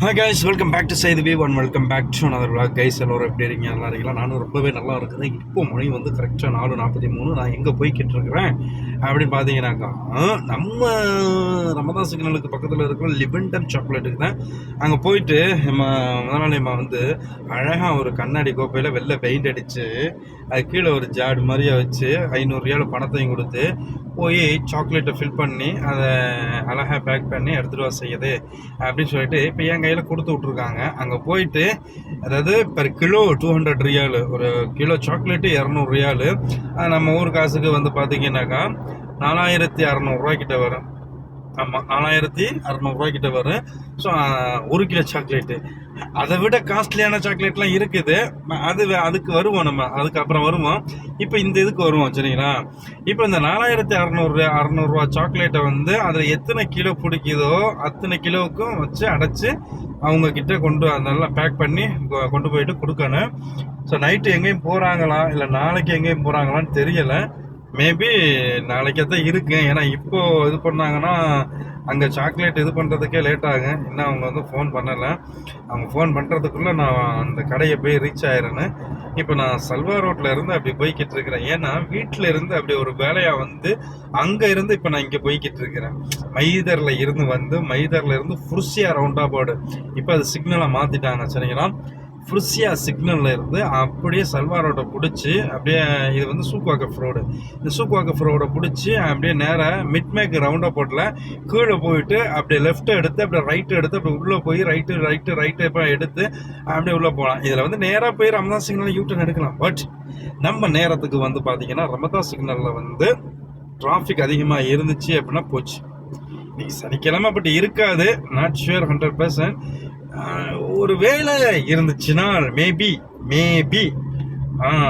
Hi guys welcome back to Saidu V one welcome back to another vlog. Guys எல்லோரும் எப்படி இருக்கீங்க? நல்லா இருக்கீங்களா? நானும் ரொம்பவே நல்லா இருக்கிறேன். இப்போ மணி வந்து கரெக்டாக நாலு நாற்பத்தி மூணு. நான் எங்கே போய்கிட்டு இருக்கிறேன் அப்படின்னு பார்த்தீங்கன்னாக்கா நம்ம ரமதான் சிக்னலுக்கு பக்கத்தில் இருக்கிற லிபன்டன் சாக்லேட்டுக்கு தான். அங்கே போயிட்டு நம்ம முதலாளியம்மா வந்து அழகாக ஒரு கண்ணாடி கோப்பையில் வெளில பெயிண்ட் அடித்து அது கீழே ஒரு ஜாடு மாதிரியே வச்சு ஐநூறுரியால் பணத்தையும் கொடுத்து போய் சாக்லேட்டை ஃபில் பண்ணி அதை அழகாக பேக் பண்ணி எடுத்துகிட்டு வர செய்யுது அப்படின்னு சொல்லிட்டு இப்போ என் கையில் கொடுத்து விட்ருக்காங்க அங்கே போயிட்டு அதாவது per kilo two hundred riyal ஒரு கிலோ சாக்லேட்டு இரநூறு ரியாலு நம்ம ஊர் காசுக்கு வந்து பார்த்தீங்கன்னாக்கா நாலாயிரத்தி அறநூறுரூவா கிட்ட வரும். ஆமாம் நாலாயிரத்தி அறநூறுவா கிட்ட வரும் ஸோ ஒரு கிலோ சாக்லேட்டு அதை விட காஸ்ட்லியான சாக்லேட்லாம் இருக்குது. அது அதுக்கு வருவோம் நம்ம. அதுக்கப்புறம் வருவோம். இப்போ இந்த இதுக்கு வருவோம் சரிங்களா? இப்போ இந்த நாலாயிரத்தி அறநூறு அறநூறுவா சாக்லேட்டை வந்து அதில் எத்தனை கிலோ பிடிக்குதோ அத்தனை கிலோவுக்கும் வச்சு அடைச்சி அவங்க கிட்ட கொண்டு அதை நல்லா பேக் பண்ணி கொ- கொண்டு போயிட்டு கொடுக்கணும். ஸோ நைட்டு எங்கேயும் போகிறாங்களா இல்லை நாளைக்கு எங்கேயும் போகிறாங்களான்னு தெரியலை. மேபி நாளைக்கே தான் இருக்கு ஏன்னா இப்போ இது பண்ணாங்கன்னா அங்கே சாக்லேட் இது பண்ணுறதுக்கே லேட் ஆகும் இன்னும் அவங்க வந்து ஃபோன் பண்ணலை. அவங்க ஃபோன் பண்ணுறதுக்குள்ளே நான் அந்த கடையை போய் ரீச் ஆயிடுறேன்னு. இப்போ நான் சல்வா ரோட்டில் இருந்து அப்படி போய்கிட்டு இருக்கிறேன். ஏன்னா வீட்டில் இருந்து அப்படி ஒரு வேலையாக வந்து அங்கே இருந்து இப்போ நான் இங்கே போய்கிட்டு இருக்கிறேன். மைதரில் இருந்து வந்து மைதரில் இருந்து ஃபுர்சியா ரவுண்டா போர்டு இப்போ அது சிக்னலை மாற்றிட்டாங்க சரிங்களா? ஃப்ருசியா சிக்னலில் இருந்து அப்படியே சல்வாரோட பிடிச்சி அப்படியே இது வந்து சூக்வாக்கப் ரோடு இந்த சூக்வாக்கப் ரோடை பிடிச்சி அப்படியே நேராக மிட்மேக் ரவுண்டாக போட்டில் கீழே போயிட்டு அப்படியே லெஃப்ட்டை எடுத்து அப்படியே ரைட்டு எடுத்து அப்படியே உள்ளே போய் ரைட்டு ரைட்டு ரைட்டு இப்போ எடுத்து அப்படியே உள்ளே போகலாம் இதில் வந்து நேராக போய் ரமதா சிக்னல் யூட்டன் எடுக்கலாம். பட் நம்ம நேரத்துக்கு வந்து பார்த்தீங்கன்னா ரமதா சிக்னலில் வந்து டிராஃபிக் அதிகமாக இருந்துச்சு அப்படின்னா போச்சு. இன்னைக்கு சனிக்கிழமை பட் இருக்காது. நாட் ஷுர் ஹண்ட்ரட் பர்சன்ட் ஒரு வேலை இருந்துச்சுன்னா மேபி மேபி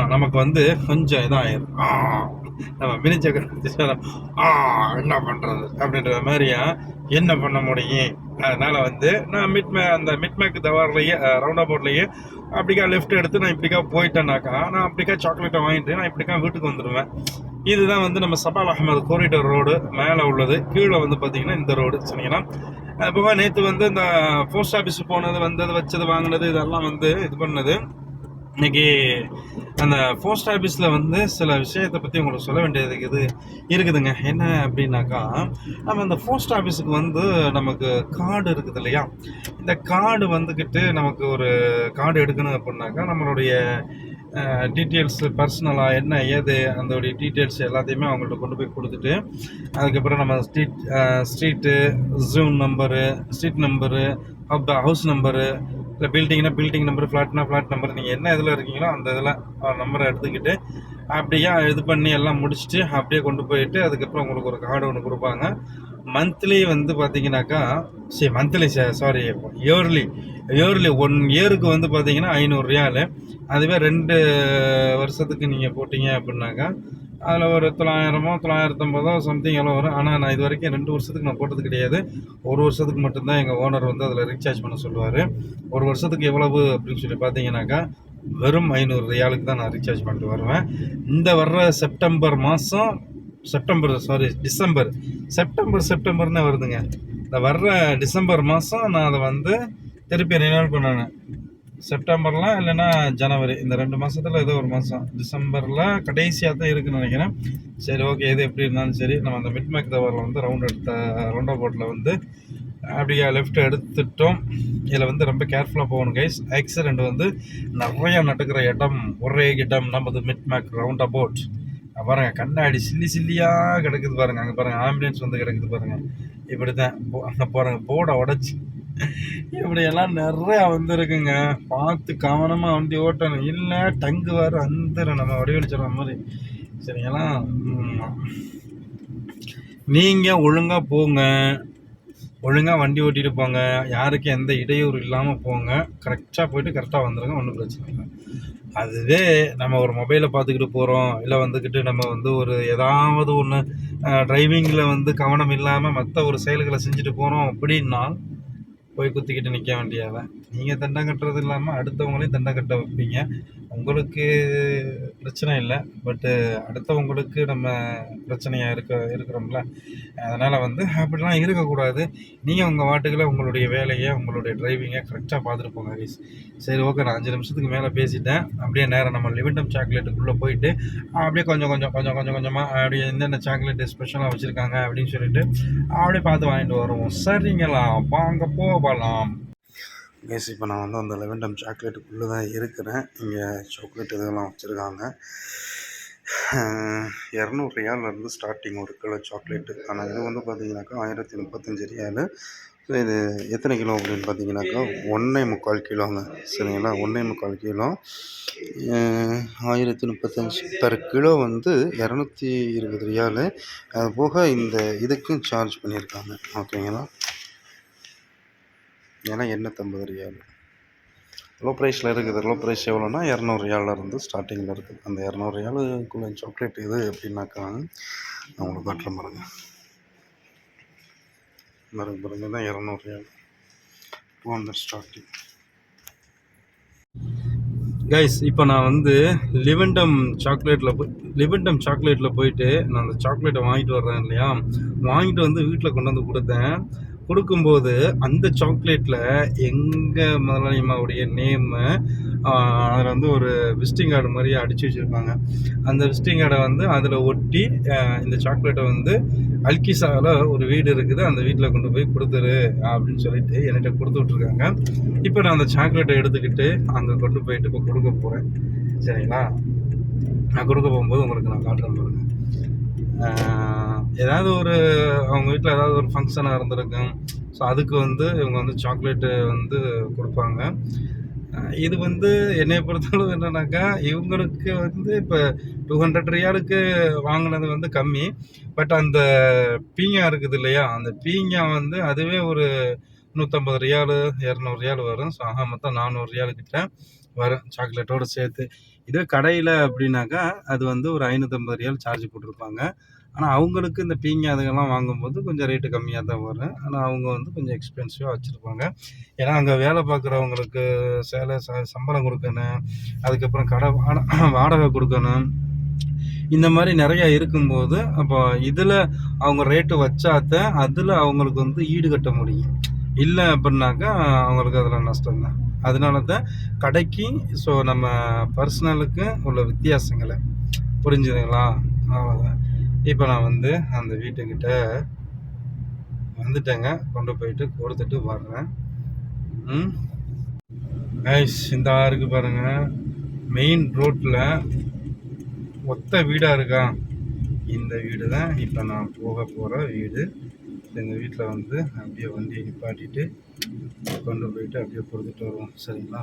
நமக்கு வந்து கொஞ்சம் இதாகிடும் ஆ, நம்ம மினிச்சக்கர ஆ என்ன பண்றது? அப்படின்ற மாதிரியா என்ன பண்ண முடியும்? அதனால வந்து நான் மிட்மே அந்த மிட்மேக் தவார்லேயே ரவுண்ட் அபவுட்லேயே அப்படிக்கா லெஃப்ட் எடுத்து நான் இப்படிக்கா போயிட்டேனாக்கா நான் அப்படிக்கா சாக்லேட்டை வாங்கிட்டு நான் இப்படிக்கா வீட்டுக்கு வந்துடுவேன் இதுதான் வந்து நம்ம சபால் அகமது கோரிடர் ரோடு மேலே உள்ளது. கீழே வந்து பார்த்தீங்கன்னா இந்த ரோடு சொன்னீங்கன்னா அது போக நேற்று வந்து இந்த போஸ்ட் ஆஃபீஸ் போனது வந்தது வச்சது வாங்கினது இதெல்லாம் வந்து இது பண்ணது. இன்னைக்கு அந்த போஸ்ட் ஆஃபீஸில் வந்து சில விஷயத்தை பற்றி உங்களுக்கு சொல்ல வேண்டியது இது இருக்குதுங்க. என்ன அப்படின்னாக்கா நம்ம இந்த போஸ்ட் ஆஃபீஸுக்கு வந்து நமக்கு கார்டு இருக்குது இல்லையா? இந்த கார்டு வந்துக்கிட்டு நமக்கு ஒரு கார்டு எடுக்கணும் அப்படின்னாக்கா நம்மளுடைய டீட்டெயில்ஸ் பர்சனலாக என்ன ஏது அதோடைய டீட்டெயில்ஸ் எல்லாத்தையுமே அவங்கள்ட்ட கொண்டு போய் கொடுத்துட்டு அதுக்கப்புறம் நம்ம street street June number street number house number இல்லை பில்டிங்னா பில்டிங் நம்பர் ஃப்ளாட்னா ஃப்ளாட் நம்பர் நீங்கள் என்ன இதில் இருக்கீங்களோ அந்த இதில் நம்பரை எடுத்துக்கிட்டு அப்படியே இது பண்ணி எல்லாம் முடிச்சுட்டு அப்படியே கொண்டு போயிட்டு அதுக்கப்புறம் உங்களுக்கு ஒரு கார்டு ஒன்று கொடுப்பாங்க. மந்த்லி வந்து பார்த்தீங்கன்னாக்கா சரி monthly sorry yearly yearly one இயருக்கு வந்து பார்த்தீங்கன்னா ஐநூறு ரியாலு. அதுவே ரெண்டு வருஷத்துக்கு நீங்கள் போட்டீங்க அப்படின்னாக்கா அதில் ஒரு தொள்ளாயிரமோ தொள்ளாயிரத்தம்பதோ சம்திங் எவ்வளோ வரும். ஆனால் நான் இது வரைக்கும் ரெண்டு வருஷத்துக்கு நான் போட்டது கிடையாது. ஒரு வருஷத்துக்கு மட்டும்தான் எங்கள் ஓனர் வந்து அதில் ரீசார்ஜ் பண்ண சொல்லுவார். ஒரு வருஷத்துக்கு எவ்வளவு அப்படின்னு சொல்லி பார்த்தீங்கன்னாக்கா வெறும் ஐநூறு ரியாலுக்கு தான் நான் ரீசார்ஜ் பண்ணிட்டு வருவேன். இந்த வர்ற செப்டம்பர் மாதம் செப்டம்பர் சாரி டிசம்பர். செப்டம்பர் செப்டம்பர்னு வருதுங்க. இந்த வர்ற டிசம்பர் மாதம் நான் அதை வந்து திருப்பி ரினிவல் பண்ணேன் செப்டம்பர்லாம் இல்லைன்னா ஜனவரி. இந்த ரெண்டு மாதத்தில் ஏதோ ஒரு மாதம் டிசம்பரில் கடைசியாக தான் இருக்குன்னு நினைக்கிறேன். சரி ஓகே எது எப்படி இருந்தாலும் சரி நம்ம அந்த மிட்மேக் தவரில் வந்து ரவுண்ட் எடுத்த ரவுண்டா போட்டில் வந்து அப்படியே லெஃப்ட் எடுத்துட்டோம். இதில் வந்து ரொம்ப கேர்ஃபுல்லாக போகணும் கைஸ் ஆக்சிடெண்ட் வந்து நிறையா நடக்கிற இடம் ஒரே இடம். நமது மிட்மேக் ரவுண்ட் அபவுட் பாருங்க கண்ணாடி சில்லி சில்லியாக கிடக்குது பாருங்கள் அங்கே பாருங்கள் ஆம்புலன்ஸ் வந்து கிடக்குது பாருங்கள் இப்படி தான் அங்கே பாருங்க போர்டை உடச்சி. இப்படியெல்லாம் நிறைய வந்துருக்குங்க. பார்த்து கவனமாக வண்டி ஓட்டணும். இல்லை டங்கு வர வந்துடும் நம்ம வடிவழிச்சிடுற மாதிரி. சரிங்களா? நீங்கள் ஒழுங்காக போங்க. ஒழுங்காக வண்டி ஓட்டிட்டு போங்க. யாருக்கும் எந்த இடையூறு இல்லாமல் போங்க. கரெக்டாக போயிட்டு கரெக்டாக வந்துடுங்க ஒன்றும் பிரச்சனை இல்லை. அதுவே நம்ம ஒரு மொபைலை பார்த்துக்கிட்டு போகிறோம் இல்லை வந்துக்கிட்டு நம்ம வந்து ஒரு ஏதாவது ஒன்று டிரைவிங்கில் வந்து கவனம் இல்லாமல் மற்ற ஒரு செயல்களை செஞ்சுட்டு போகிறோம் அப்படின்னா போய் குத்திக்கிட்டு நிற்க வேண்டியவன் நீங்கள் தண்டம் கட்டுறது இல்லாமல் அடுத்தவங்களையும் தண்டம் கட்ட வைப்பீங்க. உங்களுக்கு பிரச்சனை இல்லை. பட்டு அடுத்தவங்களுக்கு நம்ம பிரச்சனையாக இருக்க இருக்கிறோம்ல. அதனால் வந்து அப்படிலாம் இருக்கக்கூடாது. நீங்கள் உங்கள் வாட்டுக்குள்ள உங்களுடைய வேலையை உங்களுடைய டிரைவிங்கை கரெக்டாக பார்த்துட்டு போங்க ஹரிஸ் சரி ஓகே நான் அஞ்சு நிமிஷத்துக்கு மேலே பேசிட்டேன். அப்படியே நேரம் நம்ம லிவிண்டம் சாக்லேட்டுக்குள்ளே போயிட்டு அப்படியே கொஞ்சம் கொஞ்சம் கொஞ்சம் கொஞ்சம் கொஞ்சமாக அப்படியே என்னென்ன சாக்லேட்டு ஸ்பெஷலாக வச்சுருக்காங்க அப்படின்னு சொல்லிட்டு அப்படியே பார்த்து வாங்கிட்டு வருவோம். சரிங்களா? வாங்க போகலாம் கேஸ் இப்போ நான் வந்து அந்த லெவன்டம் சாக்லேட்டுக்குள்ளே தான் இருக்கிறேன். இங்கே சாக்லேட் இதெல்லாம் வச்சுருக்காங்க. இரநூறு ரியால்லேருந்து ஸ்டார்டிங் ஒரு கிலோ சாக்லேட்டு ஆனால் இது வந்து பார்த்தீங்கன்னாக்கா ஆயிரத்தி முப்பத்தஞ்சு ரியாலு. ஸோ இது எத்தனை கிலோ அப்படின்னு பார்த்தீங்கன்னாக்கா ஒன்றே முக்கால் கிலோங்க. சரிங்களா? ஒன்றே முக்கால் கிலோ. ஆயிரத்தி முப்பத்தஞ்சு பெர் கிலோ வந்து இரநூத்தி இருபது ரியாலு. அது போக இந்த இதுக்கும் சார்ஜ் பண்ணியிருக்காங்க. ஓகேங்களா ஏன்னா எண்ணூற்றம்பது ரியால். லோ ப்ரைஸில் இருக்குது. லோ ப்ரைஸ் எவ்வளோனா இரநூறு ரியாலில் இருந்து ஸ்டார்டிங்கில் இருக்குது அந்த இரநூறு ரியாலுக்குள்ள சாக்லேட் இது எப்படின்னாக்கா நான் உங்களுக்கு காட்டுறேன் பாருங்க. பாருங்க பாருங்க தான் இரநூறு riyal. Two hundred starting guys இப்போ நான் வந்து லிவண்டம் சாக்லேட்டில் போய் லிவண்டம் சாக்லேட்டில் போயிட்டு நான் அந்த சாக்லேட்டை வாங்கிட்டு வர்றேன் இல்லையா? வாங்கிட்டு வந்து வீட்டில் கொண்டு வந்து கொடுத்தேன். கொடுக்கும்போது அந்த சாக்லேட்டில் எங்கள் முதலாளிமாவுடைய நேமு அதில் வந்து ஒரு விசிட்டிங் கார்டு மாதிரி அடித்து வச்சுருப்பாங்க. அந்த விசிட்டிங் கார்டை வந்து அதில் ஒட்டி இந்த சாக்லேட்டை வந்து அல்கிசாவில் ஒரு வீடு இருக்குது அந்த வீட்டில் கொண்டு போய் கொடுத்துரு அப்படின்னு சொல்லிட்டு என்கிட்ட கொடுத்து விட்ருக்காங்க இப்போ நான் அந்த சாக்லேட்டை எடுத்துக்கிட்டு அங்கே கொண்டு போயிட்டு இப்போ கொடுக்க போகிறேன் சரிங்களா? நான் கொடுக்க போகும்போது உங்களுக்கு நான் காட்டுறேன் பாருங்கள் ஏதாவது ஒரு அவங்க வீட்டில் ஏதாவது ஒரு ஃபங்க்ஷனாக இருந்திருக்கும். ஸோ அதுக்கு வந்து இவங்க வந்து சாக்லேட்டு வந்து கொடுப்பாங்க. இது வந்து என்னை பொறுத்தளவு என்னன்னாக்கா இவங்களுக்கு வந்து இப்போ டூ ஹண்ட்ரட் ரியாலுக்கு வாங்கினது வந்து கம்மி. பட் அந்த பீங்கா இருக்குது இல்லையா அந்த பீங்கா வந்து அதுவே ஒரு நூற்றம்பது ரியாலு இரநூறு ரியால் வரும். ஸோ ஆக மொத்தம் நானூறு ரியாலு கிட்ட வரும் சாக்லேட்டோடு சேர்த்து. இதே கடையில் அப்படின்னாக்கா அது வந்து ஒரு ஐநூற்றம்பது ரியால் சார்ஜ் போட்டிருப்பாங்க. ஆனால் அவங்களுக்கு இந்த பீங்கா அதுக்கெல்லாம் வாங்கும்போது கொஞ்சம் ரேட்டு கம்மியாக தான் வரும். ஆனால் அவங்க வந்து கொஞ்சம் எக்ஸ்பென்சிவாக வச்சுருப்பாங்க. ஏன்னா அங்கே வேலை பார்க்குறவங்களுக்கு சேலை ச சம்பளம் கொடுக்கணும். அதுக்கப்புறம் கடை வாட வாடகை கொடுக்கணும். இந்த மாதிரி நிறையா இருக்கும்போது அப்போ இதில் அவங்க ரேட்டு வச்சாத்தான் அதில் அவங்களுக்கு வந்து ஈடுகட்ட முடியும். இல்லை அப்படின்னாக்கா அவங்களுக்கு அதில் நஷ்டம் தான் அதனால தான் கடைக்கு ஸோ நம்ம பர்சனலுக்கு உள்ள வித்தியாசங்களை புரிஞ்சுதுங்களா? அவ்வளோதான் இப்போ நான் வந்து அந்த வீட்டுக்கிட்ட வந்துட்டேங்க. கொண்டு போயிட்டு கொடுத்துட்டு வர்றேன். ம். ஐஸ் இந்த ஆறுக்கு பாருங்க. மெயின் ரோட்டில் ஒத்த வீடாக இருக்கா? இந்த வீடு தான் இப்போ நான் போக போகிற வீடு. எங்கள் வீட்டில் வந்து அப்படியே வண்டியை நிப்பாட்டிட்டு கொண்டு போயிட்டு அப்படியே கொடுத்துட்டு வருவோம். சரிங்களா?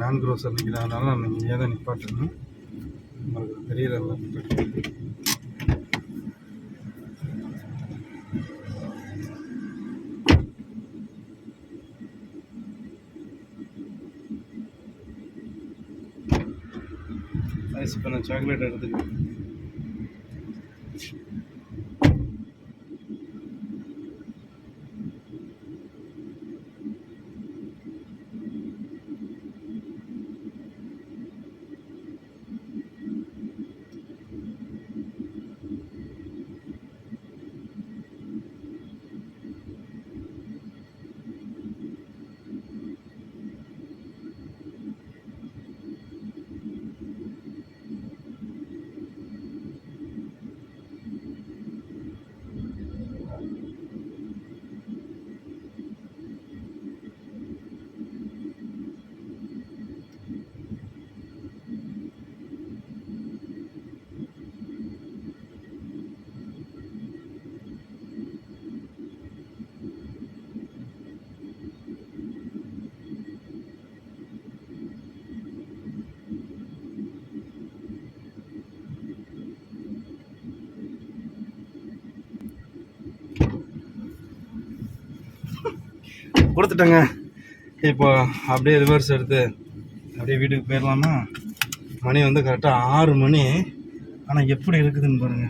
லேண்ட் க்ரோஸர் நிற்கிறதுனால நம்ம இங்கேயே தான் நிப்பாட்டணும் உங்களுக்கு தெரியல ஐஸ் இப்போ நான் சாக்லேட் எடுத்துக்கிறேன் கொடுத்துட்டேங்க. இப்போ அப்படியே ரிவர்ஸ் எடுத்து அப்படியே வீட்டுக்கு போயிடலாமா மணி வந்து கரெக்டாக ஆறு மணி. ஆனால் எப்படி இருக்குதுன்னு பாருங்க.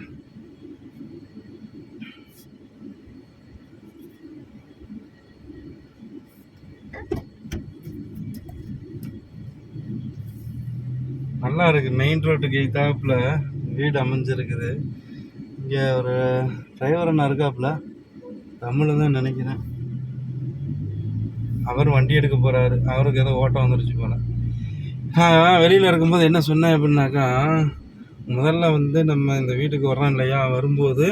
நல்லா இருக்கு. மெயின் ரோட்டுக்கு எய்தாப்பில் வீடு அமைஞ்சிருக்குது. இங்கே ஒரு டிரைவர் அண்ணா இருக்காப்புல. தமிழ் தான் நினைக்கிறேன். அவர் வண்டி எடுக்க போகிறாரு அவருக்கு ஏதோ ஓட்டம் வந்துருச்சு போல. வெளியில் இருக்கும்போது என்ன சொன்னேன் அப்படின்னாக்கா முதல்ல வந்து நம்ம இந்த வீட்டுக்கு வர்றோம் இல்லையா? வரும்போது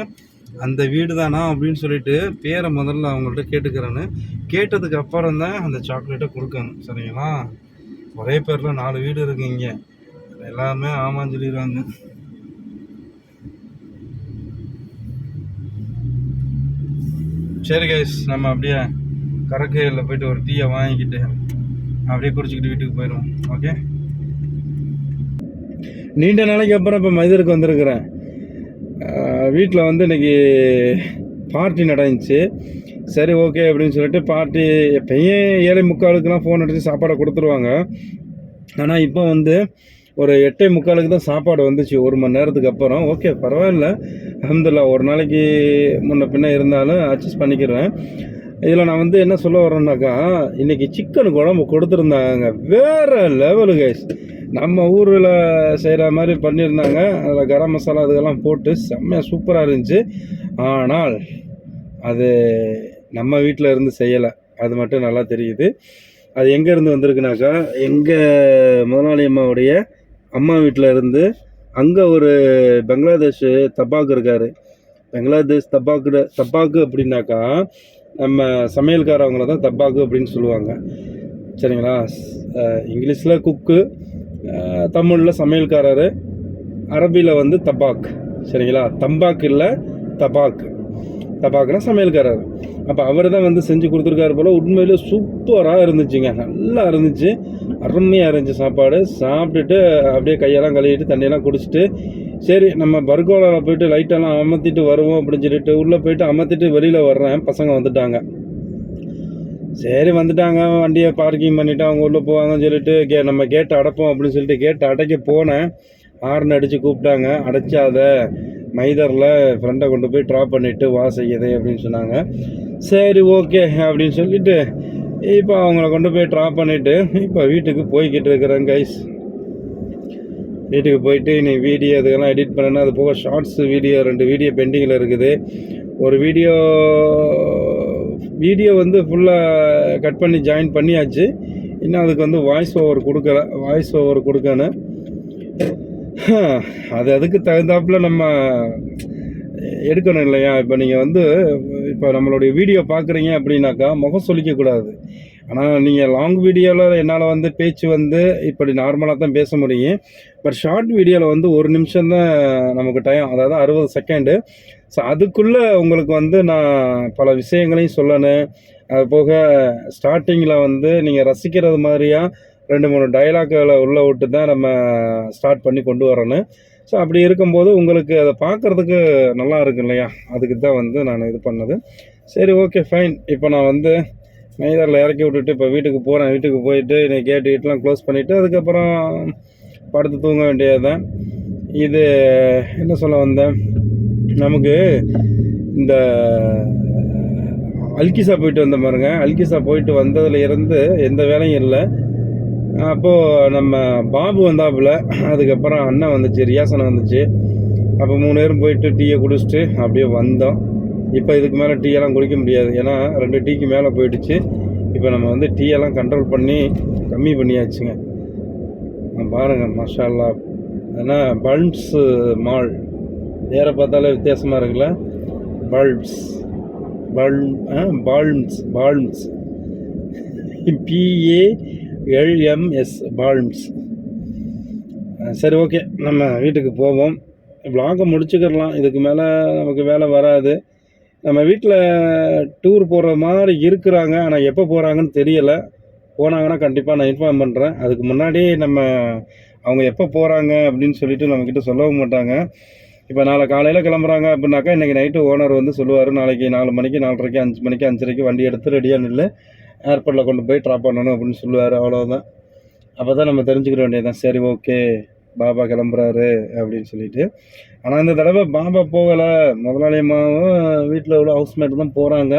அந்த வீடு தானா அப்படின்னு சொல்லிட்டு பேரை முதல்ல அவங்கள்ட்ட கேட்டுக்கிறேன்னு. கேட்டதுக்கு அப்புறம் தான் அந்த சாக்லேட்டை கொடுக்கணும். சரிங்களா? ஒரே பேரில் நாலு வீடு இருக்கு இங்கே. எல்லாமே ஆமான்னு சொல்லிடுவாங்க. சரி கைஸ் நம்ம அப்படியே கரக்கையில் போயிட்டு ஒரு டீயை வாங்கிக்கிட்டு அப்படியே குடிச்சிக்கிட்டு வீட்டுக்கு போயிடுவோம். ஓகே நீண்ட நாளைக்கு அப்புறம் இப்போ மைதருக்கு வந்திருக்கிறேன். வீட்டில் வந்து இன்னைக்கு பார்ட்டி நடந்துச்சு. சரி ஓகே அப்படின்னு சொல்லிட்டு பார்ட்டி எப்பயும் ஏழை முக்காலுக்குலாம் ஃபோன் அடித்து சாப்பாடை கொடுத்துருவாங்க? ஆனால் இப்போ வந்து ஒரு எட்டே முக்காலுக்கு தான் சாப்பாடு வந்துச்சு ஒரு மணி நேரத்துக்கு அப்புறம். ஓகே பரவாயில்ல. அஹமதுல்லா ஒரு நாளைக்கு முன்ன பின்ன இருந்தாலும் அட்ஜஸ்ட் பண்ணிக்கிறேன். இதில் நான் வந்து என்ன சொல்ல வரேன்னாக்கா இன்றைக்கி சிக்கன் குழம்பு கொடுத்துருந்தாங்க. வேற லெவலு கைஸ் நம்ம ஊரில் செய்கிற மாதிரி பண்ணியிருந்தாங்க. அதில் கரம் மசாலா இதுக்கெல்லாம் போட்டு செம்மையாக சூப்பராக இருந்துச்சு. ஆனால் அது நம்ம வீட்டில் இருந்து செய்யலை. அது மட்டும் நல்லா தெரியுது. அது எங்கேருந்து வந்திருக்குனாக்கா எங்கள் முதலாளி அம்மாவுடைய அம்மா வீட்டில் இருந்து அங்கே ஒரு பங்களாதேஷ் தப்பாக்கு இருக்கார். பங்களாதேஷ் தப்பாக்கு தப்பாக்கு அப்படின்னாக்கா நம்ம சமையல்காரவங்கள தான் தப்பாக்கு அப்படின்னு சொல்லுவாங்க. சரிங்களா? இங்கிலீஷில் குக்கு தமிழில் சமையல்காரர் அரபியில் வந்து தபாக் சரிங்களா? தம்பாக்கு இல்லை தபாக் தபாக்னா சமையல்காரர். அப்போ அவர் தான் வந்து செஞ்சு கொடுத்துருக்காரு போல் உண்மையிலே சூப்பராக இருந்துச்சுங்க. நல்லா இருந்துச்சு. அருமையாக இருந்துச்சு சாப்பாடு. சாப்பிட்டுட்டு அப்படியே கையெல்லாம் கழுவிட்டு தண்ணியெல்லாம் குடிச்சிட்டு சரி நம்ம பர்கோலாவில் போயிட்டு லைட்டெல்லாம் அமர்த்திட்டு வருவோம் அப்படின்னு சொல்லிட்டு உள்ளே போயிட்டு அமர்த்திட்டு வெளியில் வர்றேன். பசங்க வந்துட்டாங்க. சரி வந்துட்டாங்க. வண்டியை பார்க்கிங் பண்ணிவிட்டு அவங்க உள்ளே போவாங்கன்னு சொல்லிட்டு கே நம்ம கேட்டை அடைப்போம் அப்படின்னு சொல்லிட்டு கேட்டை அடைக்க போனேன். ஹார்ன் அடித்து கூப்பிட்டாங்க. அடைச்சாத. மைதரில் ஃப்ரெண்டை கொண்டு போய் ட்ராப் பண்ணிவிட்டு வா செய்யுது அப்படின்னு சொன்னாங்க. சரி ஓகே அப்படின்னு சொல்லிட்டு இப்போ அவங்கள கொண்டு போய் ட்ராப் பண்ணிவிட்டு இப்போ வீட்டுக்கு போய்கிட்டு இருக்கிறேன் கைஸ் வீட்டுக்கு போயிட்டு நீ வீடியோ இதுக்கெல்லாம் எடிட் பண்ணணும் அது போக ஷார்ட்ஸ் வீடியோ ரெண்டு வீடியோ பெண்டிங்கில் இருக்குது. ஒரு வீடியோ வீடியோ வந்து ஃபுல்லாக கட் பண்ணி ஜாயின் பண்ணியாச்சு. இன்னும் அதுக்கு வந்து வாய்ஸ் ஓவர் கொடுக்கல வாய்ஸ் ஓவர் கொடுக்கணும். அது அதுக்கு தகுந்தாப்பில் நம்ம எடுக்கணும் இல்லையா? இப்போ நீங்கள் வந்து இப்போ நம்மளுடைய வீடியோ பார்க்குறீங்க அப்படின்னாக்கா முகம் சொல்லிக்கக்கூடாது ஆனால் நீங்கள் லாங் வீடியோவில் என்னால் வந்து பேச்சு வந்து இப்படி நார்மலாக தான் பேச முடியும். பட் ஷார்ட் வீடியோவில் வந்து ஒரு நிமிஷம் தான் நமக்கு டைம் அதாவது அறுபது செகண்டு ஸோ அதுக்குள்ளே உங்களுக்கு வந்து நான் பல விஷயங்களையும் சொல்லணும். அது போக ஸ்டார்டிங்கில் வந்து நீங்கள் ரசிக்கிறது மாதிரியா ரெண்டு மூணு டைலாக்குகளை உள்ளே விட்டு தான் நம்ம ஸ்டார்ட் பண்ணி கொண்டு வரணும். ஸோ அப்படி இருக்கும்போது உங்களுக்கு அதை பார்க்குறதுக்கு நல்லா இருக்கு இல்லையா? அதுக்கு தான் வந்து நான் இது பண்ணது. சரி ஓகே ஃபைன் இப்போ நான் வந்து மைதாரில் இறக்கி விட்டுட்டு இப்போ வீட்டுக்கு போகிறேன் வீட்டுக்கு போயிட்டு இன்னைக்கு கேட்டு வீட்டெலாம் க்ளோஸ் பண்ணிவிட்டு அதுக்கப்புறம் படுத்து தூங்க வேண்டியது தான் இது என்ன சொல்ல வந்தேன்? நமக்கு இந்த அல்கிசா போயிட்டு வந்த பாருங்க. அல்கிசா போயிட்டு வந்ததுல இருந்து எந்த வேலையும் இல்லை. அப்போது நம்ம பாபு வந்தாப்புல அதுக்கப்புறம் அண்ணன் வந்துச்சு ரியாசனம் வந்துச்சு. அப்போ மூணு பேரும் போயிட்டு டீயை குடிச்சிட்டு அப்படியே வந்தோம். இப்போ இதுக்கு மேலே டீயெல்லாம் குடிக்க முடியாது. ஏன்னா ரெண்டு டீக்கு மேலே போயிடுச்சு. இப்போ நம்ம வந்து டீயெல்லாம் கண்ட்ரோல் பண்ணி கம்மி பண்ணியாச்சுங்க. பாருங்கள் மஷாலா ஏன்னா பல்ப்ஸ் மால் வேறு பார்த்தாலே வித்தியாசமாக இருக்குல்ல? பல்ப்ஸ் பல் பால்ம்ஸ் பால்ம்ஸ் பிஏ எல்எம்எஸ் பால்ம்ஸ் சரி ஓகே. நம்ம வீட்டுக்கு போவோம். விளாகை முடிச்சுக்கிடலாம். இதுக்கு மேலே நமக்கு வேலை வராது. நம்ம வீட்டில் டூர் போகிற மாதிரி இருக்கிறாங்க. ஆனால் எப்போ போகிறாங்கன்னு தெரியலை. போனாங்கன்னா கண்டிப்பாக நான் இன்ஃபார்ம் பண்ணுறேன் அதுக்கு முன்னாடி நம்ம அவங்க எப்போ போகிறாங்க அப்படின்னு சொல்லிட்டு நம்மக்கிட்ட சொல்லவும் மாட்டாங்க. இப்போ நாளை காலையில் கிளம்புறாங்க அப்படின்னாக்கா இன்றைக்கி நைட்டு ஓனர் வந்து சொல்லுவார் நாளைக்கு நாலு மணிக்கு நாலரைக்கு அஞ்சு மணிக்கு அஞ்சரைக்கு வண்டி எடுத்து ரெடியாக நில்லு. ஏர்போர்ட்டில் கொண்டு போய் ட்ராப் பண்ணணும் அப்படின்னு சொல்லுவார் அவ்வளோதான் அப்போ தான் நம்ம தெரிஞ்சுக்கிற வேண்டியதுதான். சரி ஓகே பாபா கிளம்புறாரு அப்படின்னு சொல்லிட்டு. ஆனால் இந்த தடவை பாபா போகலை. முதலாளியம்மாவும் வீட்டில் உள்ள ஹவுஸ்மேட் தான் போகிறாங்க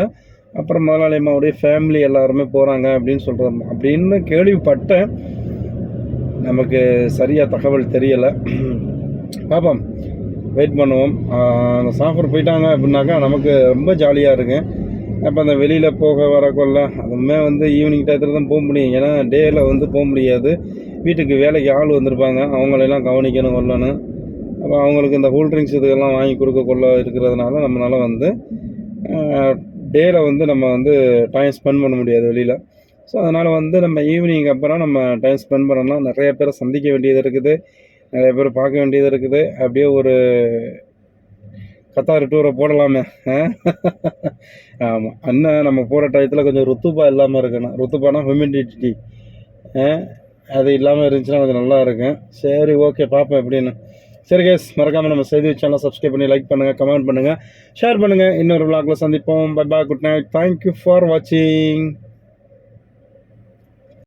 அப்புறம் முதலாளியம்மாவுடைய ஃபேமிலி எல்லாருமே போகிறாங்க அப்படின்னு சொல்கிறாங்க அப்படின்னு கேள்விப்பட்டேன். நமக்கு சரியாக தகவல் தெரியலை. பாப்போம் வெயிட் பண்ணுவோம். அந்த சாஃபர் போயிட்டாங்க அப்படின்னாக்கா நமக்கு ரொம்ப ஜாலியாக இருக்குது அப்போ அந்த வெளியில் போக வரக்குள்ள அதுவுமே வந்து ஈவினிங் டயத்தில் தான் போக முடியும். ஏன்னா டேயில் வந்து போக முடியாது. வீட்டுக்கு வேலைக்கு ஆள் வந்திருப்பாங்க. அவங்களெல்லாம் கவனிக்கணும் கொள்ளணும் அப்போ அவங்களுக்கு இந்த கூல்ட்ரிங்க்ஸ் இதுக்கெல்லாம் வாங்கி கொடுக்க கொள்ள இருக்கிறதுனால நம்மளால வந்து டேயில் வந்து நம்ம வந்து டைம் ஸ்பெண்ட் பண்ண முடியாது வெளியில். ஸோ அதனால் வந்து நம்ம ஈவினிங் அப்புறம் நம்ம டைம் ஸ்பெண்ட் பண்ணலாம் நிறைய பேரை சந்திக்க வேண்டியது இருக்குது. நிறைய பேர் பார்க்க வேண்டியது இருக்குது. அப்படியே ஒரு கத்தார் டூரை போடலாமே ஆமாம் அண்ணன் நம்ம போகிற டயத்தில் கொஞ்சம் ருத்துப்பா இல்லாமல் இருக்கணும். ருத்துப்பானா ஹியூமிடிட்டி அது இல்லாமல் இருந்துச்சுன்னா கொஞ்சம் நல்லா இருக்கும். சரி ஓகே பார்ப்போம் எப்படின்னு. சரி கேஸ் மறக்காமல் நம்ம செய்தி சேனல் சப்ஸ்கிரைப் பண்ணி லைக் பண்ணுங்கள் கமெண்ட் பண்ணுங்கள் ஷேர் பண்ணுங்கள் இன்னொரு விளாக்ல சந்திப்போம். பை பா குட் நைட் தேங்க்யூ ஃபார் வாட்சிங்